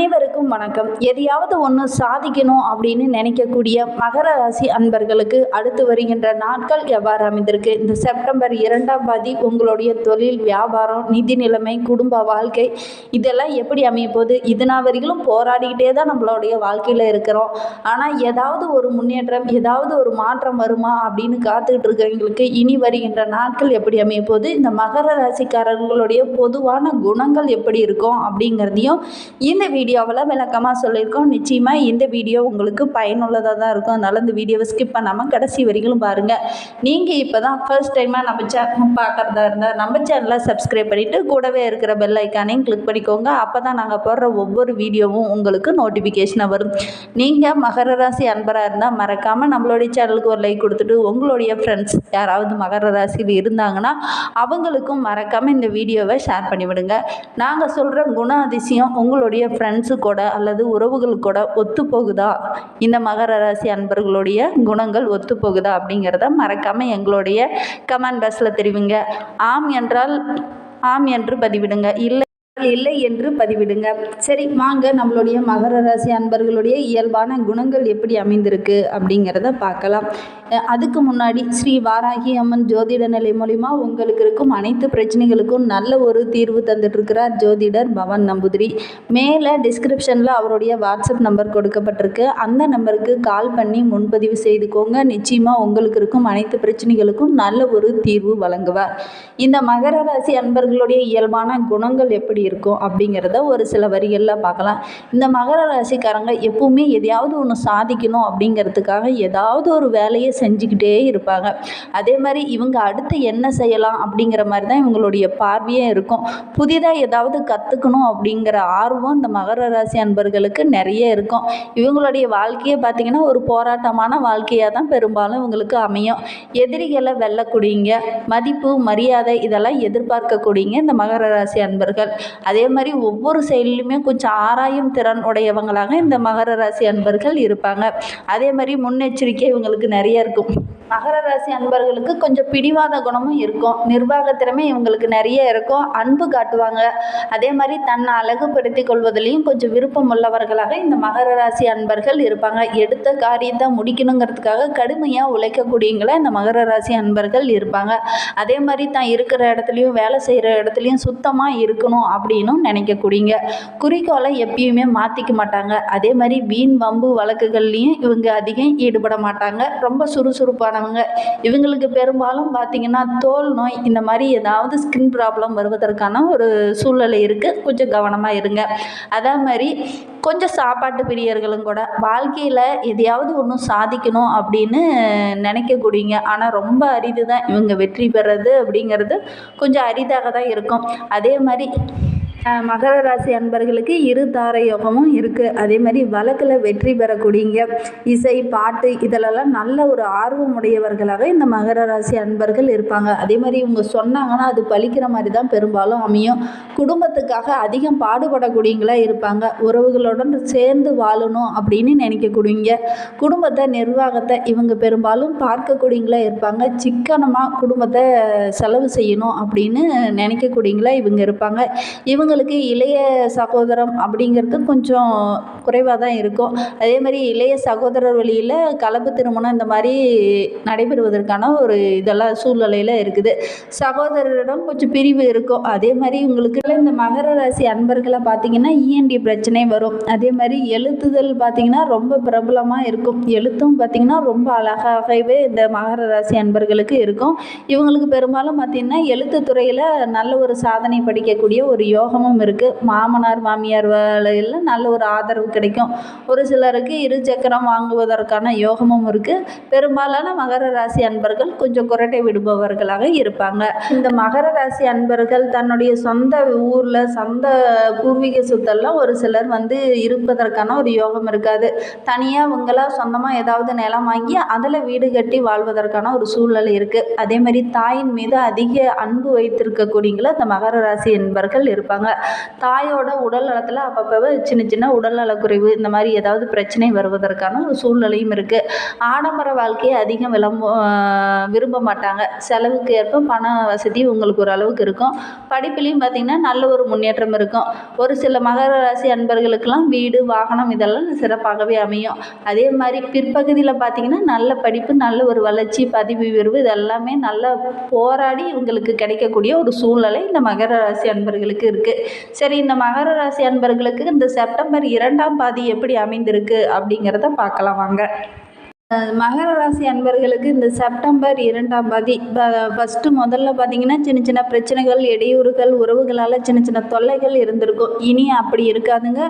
அனைவருக்கும் வணக்கம். எதையாவது ஒன்று சாதிக்கணும் அப்படின்னு நினைக்கக்கூடிய மகர ராசி அன்பர்களுக்கு அடுத்து வருகின்ற நாட்கள் எவ்வாறு அமைந்திருக்கு? இந்த செப்டம்பர் இரண்டாம் பாதி உங்களுடைய தொழில் வியாபாரம் நிதி நிலைமை குடும்ப வாழ்க்கை இதெல்லாம் எப்படி அமையும் போது இது வரைக்கும் போராடிக்கிட்டே தான் நம்மளுடைய வாழ்க்கையில் இருக்கிறோம். ஆனால் ஏதாவது ஒரு முன்னேற்றம் ஏதாவது ஒரு மாற்றம் வருமா அப்படின்னு காத்துக்கிட்டு இருக்கிறவங்களுக்கு இனி வருகின்ற நாட்கள் எப்படி அமைய போது இந்த மகர ராசிக்காரர்களுடைய பொதுவான குணங்கள் எப்படி இருக்கும் அப்படிங்கிறதையும் இந்த வீடியோவில் விளக்கமாக சொல்லியிருக்கோம். நிச்சயமாக இந்த வீடியோ உங்களுக்கு பயனுள்ளதாக தான் இருக்கும். அதனால் இந்த வீடியோவை ஸ்கிப் பண்ணாமல் கடைசி வரைக்கும் பாருங்கள் நீங்கள் இப்போ தான் ஃபர்ஸ்ட் டைமாக நம்ம சேனல் பார்க்குறதா இருந்தால் நம்ம சேனலை சப்ஸ்கிரைப் பண்ணிவிட்டு கூடவே இருக்கிற பெல் ஐக்கானையும் கிளிக் பண்ணிக்கோங்க. அப்போ தான் நாங்கள் போடுற ஒவ்வொரு வீடியோவும் உங்களுக்கு நோட்டிஃபிகேஷனாக வரும். நீங்கள் மகர ராசி அன்பராக இருந்தால் மறக்காமல் நம்மளுடைய சேனலுக்கு ஒரு லைக் கொடுத்துட்டு உங்களுடைய ஃப்ரெண்ட்ஸ் யாராவது மகர ராசியில் இருந்தாங்கன்னா அவங்களுக்கும் மறக்காமல் இந்த வீடியோவை ஷேர் பண்ணிவிடுங்க. நாங்கள் சொல்கிற குண அதிசயம் உங்களுடைய ஃப்ரெண்ட்ஸ் கூட அல்லது உறவுகள் கூட ஒத்து போகுதா இந்த மகர ராசி அன்பர்களுடைய குணங்கள் ஒத்து போகுதா அப்படிங்கிறத மறக்காமல் எங்களுடைய கமெண்ட் பாக்ஸில் தெரிவிங்க. ஆம் என்றால் ஆம் என்று பதிவிடுங்க. இல்லை இல்லை என்று பதிவிடுங்க. சரி வாங்க. நம்மளுடைய மகர ராசி அன்பர்களுடைய இயல்பான குணங்கள் எப்படி அமைந்திருக்கு அப்படிங்கிறத பார்க்கலாம். அதுக்கு முன்னாடி ஸ்ரீ வாராகி அம்மன் ஜோதிட நிலை மூலிமா உங்களுக்கு இருக்கும் அனைத்து பிரச்சனைகளுக்கும் நல்ல ஒரு தீர்வு தந்துட்டுருக்கிறார் ஜோதிடர் பவன் நம்பூதிரி. மேலே டிஸ்கிரிப்ஷனில் அவருடைய வாட்ஸ்அப் நம்பர் கொடுக்கப்பட்டிருக்கு. அந்த நம்பருக்கு கால் பண்ணி முன்பதிவு செய்துக்கோங்க. நிச்சயமாக உங்களுக்கு இருக்கும் அனைத்து பிரச்சனைகளுக்கும் நல்ல ஒரு தீர்வு வழங்குவார். இந்த மகர ராசி அன்பர்களுடைய இயல்பான குணங்கள் எப்படி இருக்கும் அப்படிங்கிறத ஒரு சில வரிகளில் பார்க்கலாம். இந்த மகர ராசிக்காரங்க எப்பவுமே எதையாவது ஒன்று சாதிக்கணும் அப்படிங்கிறதுக்காக ஏதாவது ஒரு வேலையை செஞ்சுக்கிட்டே இருப்பாங்க. அதே மாதிரி இவங்க அடுத்து என்ன செய்யலாம் அப்படிங்கிற மாதிரி தான் இவங்களுடைய பார்வையே இருக்கும். புதிதாக ஏதாவது கற்றுக்கணும் அப்படிங்கிற ஆர்வம் இந்த மகர ராசி அன்பர்களுக்கு நிறைய இருக்கும். இவங்களுடைய வாழ்க்கையை பார்த்திங்கன்னா ஒரு போராட்டமான வாழ்க்கையாக தான் பெரும்பாலும் இவங்களுக்கு அமையும். எதிரிகளை வெல்லக்கூடியங்க மதிப்பு மரியாதை இதெல்லாம் எதிர்பார்க்கக்கூடியங்க இந்த மகர ராசி அன்பர்கள். அதே மாதிரி ஒவ்வொரு செயலிலுமே கொஞ்சம் ஆராயும் திறன் உடையவங்களாக இந்த மகர ராசி அன்பர்கள் இருப்பாங்க. அதே மாதிரி முன்னெச்சரிக்கை இவங்களுக்கு நிறைய இருக்கும். மகர ராசி அன்பர்களுக்கு கொஞ்சம் பிடிவாத குணமும் இருக்கும். நிர்வாக திறமை இவங்களுக்கு நிறைய இருக்கும். அன்பு காட்டுவாங்க. அதே மாதிரி தன்னை அழகுபடுத்திக் கொள்வதிலையும் கொஞ்சம் விருப்பம் உள்ளவர்களாக இந்த மகர ராசி அன்பர்கள் இருப்பாங்க. எடுத்த காரியத்தை முடிக்கணுங்கிறதுக்காக கடுமையாக உழைக்கக்கூடியவங்கள இந்த மகர ராசி அன்பர்கள் இருப்பாங்க. அதே மாதிரி தான் இருக்கிற இடத்துலையும் வேலை செய்கிற இடத்துலையும் சுத்தமாக இருக்கணும் அப்படின்னும் நினைக்கக்கூடியங்க. குறிக்கோளை எப்பயுமே மாற்றிக்க மாட்டாங்க. அதே மாதிரி வீண் வம்பு வழக்குகள்லையும் இவங்க அதிகம் ஈடுபட மாட்டாங்க. ரொம்ப சுறுசுறுப்பானவங்க. இவங்களுக்கு பெரும்பாலும் பார்த்திங்கன்னா தோல் நோய் இந்த மாதிரி ஏதாவது ஸ்கின் ப்ராப்ளம் வருவதற்கான ஒரு சூழ்நிலை இருக்குது கொஞ்சம் கவனமாக இருங்க. அதே மாதிரி கொஞ்சம் சாப்பாட்டு பிரியர்களும் கூட வாழ்க்கையில் எதையாவது ஒன்று சாதிக்கணும் அப்படின்னு நினைக்கக்கூடியங்க. ஆனால் ரொம்ப அரிது தான் இவங்க வெற்றி பெறது அப்படிங்கிறது கொஞ்சம் அரிதாக தான் இருக்கும். அதே மாதிரி மகர ராசி அன்பர்களுக்கு இரு தார யோகமும் இருக்குது அதே மாதிரி வழக்கில் வெற்றி பெறக்கூடியங்க இசை பாட்டு இதிலெல்லாம் நல்ல ஒரு ஆர்வம் உடையவர்களாக இந்த மகர ராசி அன்பர்கள் இருப்பாங்க. அதே மாதிரி இவங்க சொன்னாங்கன்னா அது பலிக்கிற மாதிரி தான் பெரும்பாலும் அமையும். குடும்பத்துக்காக அதிகம் பாடுபடக்கூடியங்களா இருப்பாங்க. உறவுகளுடன் சேர்ந்து வாழணும் அப்படின்னு நினைக்கக்கூடியங்க. குடும்பத்தை நிர்வாகத்தை இவங்க பெரும்பாலும் பார்க்கக்கூடியங்களா இருப்பாங்க. சிக்கனமாக குடும்பத்தை செலவு செய்யணும் அப்படின்னு நினைக்கக்கூடியங்களா இவங்க இருப்பாங்க. இவங்க பசங்களுக்கு இளைய சகோதரம் அப்படிங்கிறது கொஞ்சம் குறைவாக தான் இருக்கும். அதே மாதிரி இளைய சகோதரர் வழியில் கலப்பு திருமணம் இந்த மாதிரி நடைபெறுவதற்கான ஒரு இதெல்லாம் சூழ்நிலையில் இருக்குது. சகோதரரிடம் கொஞ்சம் பிரிவு இருக்கும். அதே மாதிரி உங்களுக்கு இந்த மகர ராசி அன்பர்களை பார்த்திங்கன்னா இஎன்டி பிரச்சனை வரும். அதே மாதிரி எழுத்துதல் பார்த்திங்கன்னா ரொம்ப பிரபலமாக இருக்கும். எழுத்தும் பார்த்திங்கன்னா ரொம்ப அழகாகவே இந்த மகர ராசி அன்பர்களுக்கு இருக்கும். இவங்களுக்கு பெரும்பாலும் பார்த்திங்கன்னா எழுத்து துறையில் நல்ல ஒரு சாதனை படிக்கக்கூடிய ஒரு யோகமும் இருக்குது மாமனார் மாமியார் வேலையில் நல்ல ஒரு ஆதரவு கிடைக்கும். ஒரு சிலருக்கு இரு சக்கரம் வாங்குவதற்கான யோகமும் இருக்குது பெரும்பாலான மகர ராசி அன்பர்கள் கொஞ்சம் குரட்டை விடுபவர்களாக இருப்பாங்க. இந்த மகர ராசி அன்பர்கள் தன்னுடைய சொந்த ஊரில் சொந்த பூர்வீக சொத்தெல்லாம் ஒரு சிலர் வந்து இருப்பதற்கான ஒரு யோகம் இருக்காது. தனியாக அவங்களாம் சொந்தமாக ஏதாவது நிலம் வாங்கி அதில் வீடு கட்டி வாழ்வதற்கான ஒரு சூழ்நிலை இருக்குது அதே மாதிரி தாயின் மீது அதிக அன்பு வைத்திருக்கக்கூடியங்கள இந்த மகர ராசி என்பர்கள் இருப்பாங்க. தாயோட உடல் நலத்தில் அப்பப்போ சின்ன சின்ன உடல் நலக்குறைவு இந்த மாதிரி ஏதாவது பிரச்சனை வருவதற்கான ஒரு சூழ்நிலையும் இருக்குது ஆடம்பர வாழ்க்கையை அதிகம் விளம்ப விரும்ப மாட்டாங்க. செலவுக்கு ஏற்ப பண வசதி உங்களுக்கு ஓரளவுக்கு இருக்கும். படிப்புலேயும் பார்த்திங்கன்னா நல்ல ஒரு முன்னேற்றம் இருக்கும். ஒரு சில மகர ராசி அன்பர்களுக்கெல்லாம் வீடு வாகனம் இதெல்லாம் சிறப்பாகவே அமையும். அதே மாதிரி பிற்பகுதியில் பார்த்திங்கன்னா நல்ல படிப்பு நல்ல ஒரு வளர்ச்சி பதிவு உயர்வு இதெல்லாமே நல்லா போராடி இவங்களுக்கு கிடைக்கக்கூடிய ஒரு சூழ்நிலை இந்த மகர ராசி அன்பர்களுக்கு இருக்குது சரி இந்த மகர ராசி அன்பர்களுக்கு இந்த செப்டம்பர் இரண்டாம் பாதி எப்படி அமைந்திருக்கு அப்படிங்கிறத பார்க்கலாம் வாங்க. மகர ராசி அன்பர்களுக்கு இந்த செப்டம்பர் இரண்டாம் பதி ஃபஸ்ட்டு முதல்ல பார்த்தீங்கன்னா சின்ன சின்ன பிரச்சனைகள் இடையூறுகள் உறவுகளால் சின்ன சின்ன தொல்லைகள் இருந்திருக்கும். இனி அப்படி இருக்காதுங்க.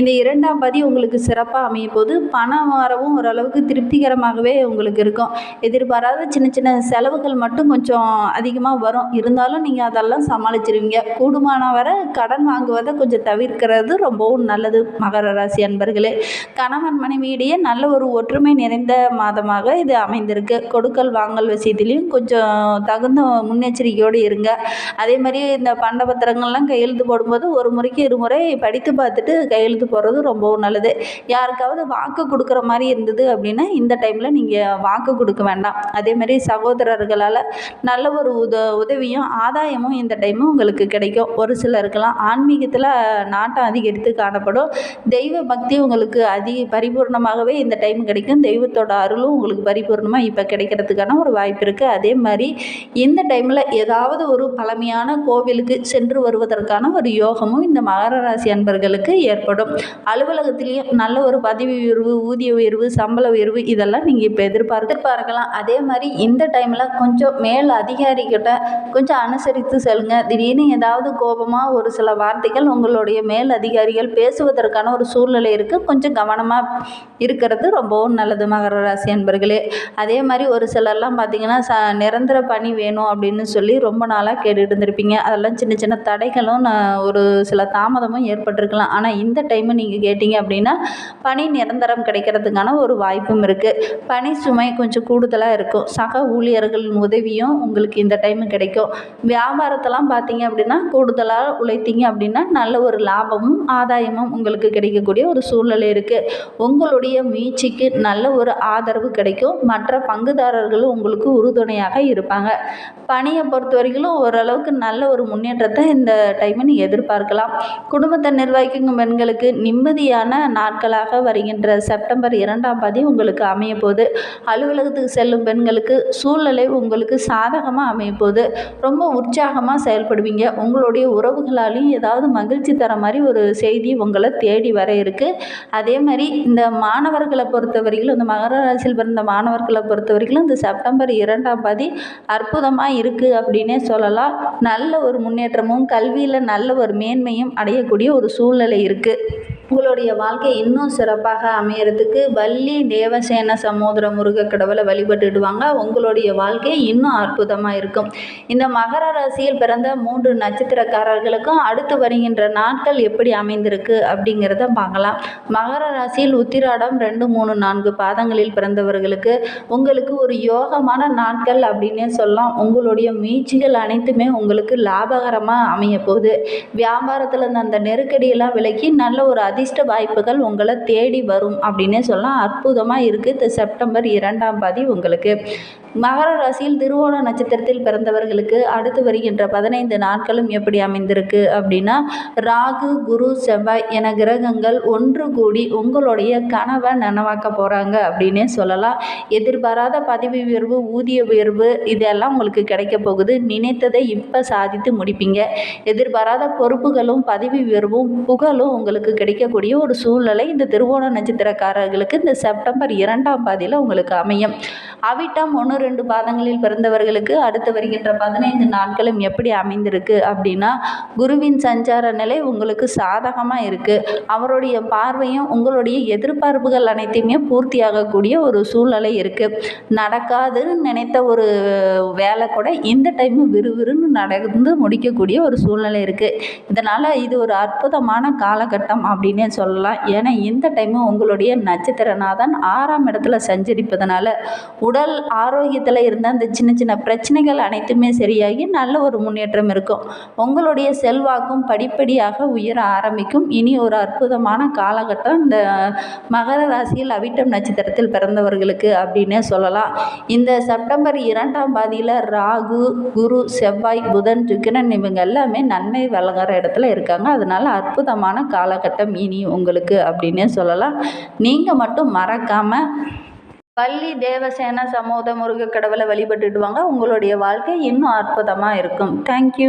இந்த இரண்டாம் பதி உங்களுக்கு சிறப்பாக அமைய போது பணம் வரவும் ஓரளவுக்கு திருப்திகரமாகவே உங்களுக்கு இருக்கும். எதிர்பாராத சின்ன சின்ன செலவுகள் மட்டும் கொஞ்சம் அதிகமாக வரும். இருந்தாலும் நீங்கள் அதெல்லாம் சமாளிச்சிருவீங்க. கூடுமான வர கடன் வாங்குவதை கொஞ்சம் தவிர்க்கிறது ரொம்பவும் நல்லது மகர ராசி அன்பர்களே. கணவன் மனைவியிடையே நல்ல ஒரு ஒற்றுமை நிறைந்த மாதமாக இது அமைந்திருக்கு. கொடுக்கல் வாங்கல் விஷயத்துலையும் கொஞ்சம் தகுந்த முன்னெச்சரிக்கையோடு இருங்க. அதே மாதிரி இந்த பண்டபத்திரங்கள்லாம் கையெழுத்து போடும்போது ஒரு முறைக்கு இருமுறை படித்து பார்த்துட்டு கையெழுத்து போடுறது ரொம்பவும் நல்லது. யாருக்காவது வாக்கு கொடுக்குற மாதிரி இருந்தது அப்படின்னா இந்த டைமில் நீங்கள் வாக்கு கொடுக்க வேண்டாம். அதே மாதிரி சகோதரர்களால் நல்ல ஒரு உத உதவியும் ஆதாயமும் இந்த டைமும் உங்களுக்கு கிடைக்கும். ஒரு சிலருக்கெல்லாம் ஆன்மீகத்தில் நாட்டம் அதிகரித்து காணப்படும். தெய்வ பக்தி உங்களுக்கு அதிக பரிபூர்ணமாகவே இந்த டைம் கிடைக்கும். தெய்வத்தோட அருளும் உங்களுக்கு பரிபூர்ணமாக இப்போ கிடைக்கிறதுக்கான ஒரு வாய்ப்பு இருக்குது அதே மாதிரி இந்த டைமில் ஏதாவது ஒரு பழமையான கோவிலுக்கு சென்று வருவதற்கான ஒரு யோகமும் இந்த மகர ராசி அன்பர்களுக்கு ஏற்படும். அலுவலகத்திலையும் நல்ல ஒரு பதவி உயர்வு ஊதிய உயர்வு சம்பள உயர்வு இதெல்லாம் நீங்கள் இப்போ எதிர்பார்த்து பார்க்கலாம் அதே மாதிரி இந்த டைமில் கொஞ்சம் மேல் அதிகாரிகிட்ட கொஞ்சம் அனுசரித்து செல்லுங்க. திடீர்னு ஏதாவது கோபமாக ஒரு சில வார்த்தைகள் உங்களுடைய மேல் அதிகாரிகள் பேசுவதற்கான ஒரு சூழ்நிலை இருக்குது கொஞ்சம் கவனமாக இருக்கிறது ரொம்பவும் நல்லது மகர ராசி அன்பர்களே அதே மாதிரி ஒரு சிலர்லாம் பார்த்தீங்கன்னா ச நிரந்தர பணி வேணும் அப்படின்னு சொல்லி ரொம்ப நாளாக கேட்டுட்டு இருந்திருப்பீங்க. அதெல்லாம் சின்ன சின்ன தடைகளும் நான் ஒரு சில தாமதமும் ஏற்பட்டிருக்கலாம். ஆனால் இந்த டைமு நீங்கள் கேட்டிங்க அப்படின்னா பணி நிரந்தரம் கிடைக்கிறதுக்கான ஒரு வாய்ப்பும் இருக்குது பணி சுமை கொஞ்சம் கூடுதலாக இருக்கும். சக ஊழியர்களின் உதவியும் உங்களுக்கு இந்த டைமு கிடைக்கும். வியாபாரத்தெல்லாம் பார்த்தீங்க அப்படின்னா கூடுதலாக உழைத்தீங்க அப்படின்னா நல்ல ஒரு லாபமும் ஆதாயமும் உங்களுக்கு கிடைக்கக்கூடிய ஒரு சூழ்நிலை இருக்குது உங்களுடைய முயற்சிக்கு நல்ல ஒரு ஆ ஆதரவு கிடைக்கும். மற்ற பங்குதாரர்களும் உங்களுக்கு உறுதுணையாக இருப்பாங்க. பணியை பொறுத்த வரைக்கும் ஓரளவுக்கு நல்ல ஒரு முன்னேற்றத்தை இந்த டைமில் நீங்கள் எதிர்பார்க்கலாம். குடும்பத்தை நிர்வகிக்கும் பெண்களுக்கு நிம்மதியான நாட்களாக வருகின்ற செப்டம்பர் இரண்டாம் பாதி உங்களுக்கு அமைய போகுது அலுவலகத்துக்கு செல்லும் பெண்களுக்கு சூழ்நிலை உங்களுக்கு சாதகமாக அமைய போகுது ரொம்ப உற்சாகமாக செயல்படுவீங்க. உங்களுடைய உறவுகளாலையும் ஏதாவது மகிழ்ச்சி தர மாதிரி ஒரு செய்தி உங்களை தேடி வர இருக்குது அதே மாதிரி இந்த மாணவர்களை பொறுத்தவரையிலும் இந்த மகர ராசியில் பிறந்த மாணவர்களை பொறுத்த வரைக்கும் இந்த செப்டம்பர் இரண்டாம் பாதி அற்புதமாக இருக்குது அப்படின்னே சொல்லலாம். நல்ல ஒரு முன்னேற்றமும் கல்வியில் நல்ல ஒரு மேன்மையும் அடையக்கூடிய ஒரு சூழ்நிலை இருக்குது. உங்களுடைய வாழ்க்கை இன்னும் சிறப்பாக அமையறதுக்கு வள்ளி தேவசேன சமோதர முருக கடவுளை வழிபட்டுடுவாங்க. உங்களுடைய வாழ்க்கை இன்னும் அற்புதமாக இருக்கும். இந்த மகர ராசியில் பிறந்த மூன்று நட்சத்திரக்காரர்களுக்கும் அடுத்து வருகின்ற நாட்கள் எப்படி அமைந்திருக்கு அப்படிங்கிறத பார்க்கலாம். மகர ராசியில் உத்திராடம் ரெண்டு மூணு நான்கு பாதங்களில் பிறந்தவர்களுக்கு உங்களுக்கு ஒரு யோகமான நாட்கள் அப்படின்னே சொல்லலாம். உங்களுடைய முயற்சிகள் அனைத்துமே உங்களுக்கு லாபகரமாக அமைய போகுது வியாபாரத்தில் இருந்த அந்த நெருக்கடியெல்லாம் விலக்கி நல்ல ஒரு அதிர்ஷ்ட வாய்ப்புகள் உங்களை தேடி வரும் அப்படின்னே சொல்லலாம். அற்புதமாக இருக்குது இந்த செப்டம்பர் இரண்டாம் பாதி உங்களுக்கு. மகர ராசியில் திருவோண நட்சத்திரத்தில் பிறந்தவர்களுக்கு அடுத்து வருகின்ற பதினைந்து நாட்களும் எப்படி அமைந்திருக்கு அப்படின்னா ராகு குரு செவ்வாய் என கிரகங்கள் ஒன்று கூடி உங்களுடைய கனவை நனவாக்க போகிறாங்க அப்படின்னே சொல்லலாம். எதிர்பாராத பதவி உயர்வு ஊதிய உயர்வு இதெல்லாம் உங்களுக்கு கிடைக்க போகுது. நினைத்ததை இப்போ சாதித்து முடிப்பீங்க. எதிர்பாராத பொறுப்புகளும் பதவி உயர்வும் புகழும் உங்களுக்கு கிடைக்கக்கூடிய ஒரு சூழ்நிலை இந்த திருவோண நட்சத்திரக்காரர்களுக்கு இந்த செப்டம்பர் இரண்டாம் பாதியில் உங்களுக்கு அமையும். அவிட்டம் ஒன்று ரெண்டு பாதங்களில் பிறந்தவர்களுக்கு அடுத்து வருகின்ற பதினைந்து நாட்களும் எப்படி அமைந்திருக்கு அப்படின்னா குருவின் சஞ்சார நிலை உங்களுக்கு சாதகமாக இருக்குது அவருடைய பார்வையும் உங்களுடைய எதிர்பார்ப்புகள் அனைத்தையுமே பூர்த்தியாகக்கூடிய ஒரு சூழ்நிலை இருக்குது நடக்காதுன்னு நினைத்த ஒரு வேலை கூட இந்த டைமும் விறுவிறுன்னு நடந்து முடிக்கக்கூடிய ஒரு சூழ்நிலை இருக்குது இதனால் இது ஒரு அற்புதமான காலகட்டம் அப்படின்னு அப்படின்னே சொல்லலாம். ஏன்னா இந்த டைமும் உங்களுடைய நட்சத்திரநாதன் ஆறாம் இடத்துல சஞ்சரிப்பதனால உடல் ஆரோக்கியத்தில் இருந்த அந்த சின்ன சின்ன பிரச்சனைகள் அனைத்துமே சரியாகி நல்ல ஒரு முன்னேற்றம் இருக்கும். உங்களுடைய செல்வாக்கும் படிப்படியாக உயர ஆரம்பிக்கும். இனி ஒரு அற்புதமான காலகட்டம் இந்த மகர ராசியில் அவிட்டம் நட்சத்திரத்தில் பிறந்தவர்களுக்கு அப்படின்னே சொல்லலாம். இந்த செப்டம்பர் இரண்டாம் பாதியில் ராகு குரு செவ்வாய் புதன் சுக்கிரன் இவங்க எல்லாமே நன்மை வழங்குற இடத்துல இருக்காங்க. அதனால அற்புதமான காலகட்டம் இனி உங்களுக்கு அப்படின்னே சொல்லலாம். நீங்கள் மட்டும் மறக்காமல் பள்ளி தேவசேன சமூக முருக கடவுளை வழிபட்டுட்டு வாங்க. உங்களுடைய வாழ்க்கை இன்னும் அற்புதமாக இருக்கும். தேங்க்யூ